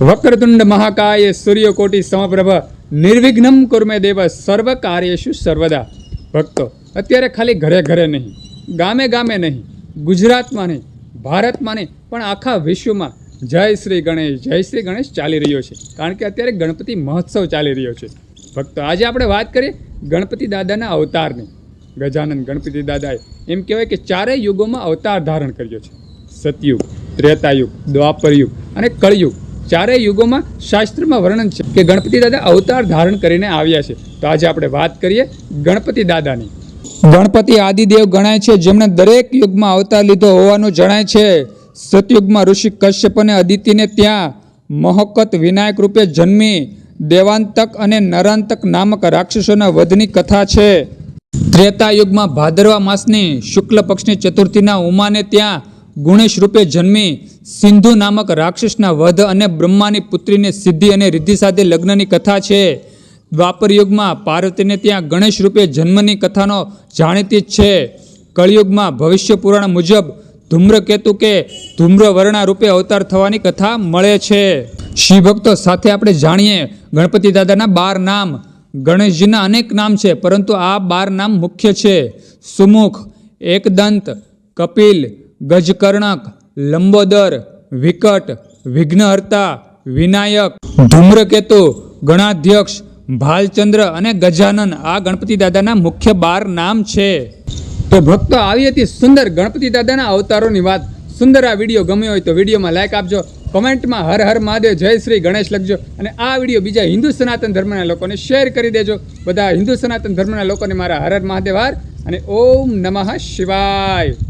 વક્રતુંડ મહાકાય સૂર્યકોટી સમપ્રભ નિર્વિઘ્નમ કુર્મે દેવ સર્વ કાર્યેશુ સર્વદા ભક્તો અત્યારે ખાલી ઘરે ઘરે નહીં, ગામે ગામે નહીં, ગુજરાતમાં નહીં, ભારતમાં નહીં, પણ આખા વિશ્વમાં જય શ્રી ગણેશ, જય શ્રી ગણેશ ચાલી રહ્યો છે. કારણ કે અત્યારે ગણપતિ મહોત્સવ ચાલી રહ્યો છે. ભક્તો, આજે આપણે વાત કરીએ ગણપતિ દાદાના અવતારની. ગજાનંદ ગણપતિ દાદાએ એમ કહેવાય કે ચારેય યુગોમાં અવતાર ધારણ કર્યો છે. સતયુગ, ત્રેતાયુગ, દ્વાપરયુગ અને કળયુગ. ચારેય યુગોમાં શાસ્ત્રમાં વર્ણન છે કે ગણપતિ દાદા અવતાર ધારણ કરીને આવ્યા છે. તો આજે આપણે વાત કરીએ ગણપતિ દાદાની. ગણપતિ આદિદેવ ગણાય છે, જેમણે દરેક યુગમાં અવતાર લીધો હોવાનું જણાય છે. સતયુગમાં ઋષિ કશ્યપ અને અદિતિને ત્યાં મહોકત વિનાયક રૂપે જન્મી દેવાંતક અને નરાંતક નામક રાક્ષસોના વધની કથા છે. ત્રેતા યુગમાં ભાદરવા માસની શુક્લ પક્ષની ચતુર્થીના ઉમાને ત્યાં ગુણેશ રૂપે જન્મી સિંધુ નામક રાક્ષસના વધ અને બ્રહ્માની પુત્રીને સિદ્ધિ અને રિદ્ધિ સાથે લગ્નની કથા છે. દ્વાપર યુગમાં પાર્વતીને ત્યાં ગણેશ રૂપે જન્મની કથાનો જાણીતી જ છે. કળિયુગમાં ભવિષ્ય પુરાણ મુજબ ધૂમ્રકેતુ કે ધૂમ્રવર્ણા રૂપે અવતાર થવાની કથા મળે છે. શિવ સાથે આપણે જાણીએ ગણપતિ દાદાના બાર નામ. ગણેશજીના અનેક નામ છે, પરંતુ આ બાર નામ મુખ્ય છે. સુમુખ, એકદંત, કપિલ ગજકર્ણક, લંબોદર, વિકટ, વિઘ્નહર્તા, વિનાયક, ધૂમ્રકેતુ, ગણાધ્યક્ષ, ભાલચંદ્ર અને ગજાનન આ ગણપતિ દાદાના મુખ્ય બાર નામ છે. તો ભક્તો, આવી હતી સુંદર ગણપતિ દાદાના અવતારોની વાત. સુંદર આ વીડિયો ગમ્યો હોય તો વિડીયોમાં લાઇક આપજો, કોમેન્ટમાં હર હર મહાદેવ, જય શ્રી ગણેશ લખજો અને આ વીડિયો બીજા હિન્દુ સનાતન ધર્મના લોકોને શેર કરી દેજો. બધા હિન્દુ સનાતન ધર્મના લોકોને મારા હર હર મહાદેવ હાર અને ઓમ નમઃ શિવાય.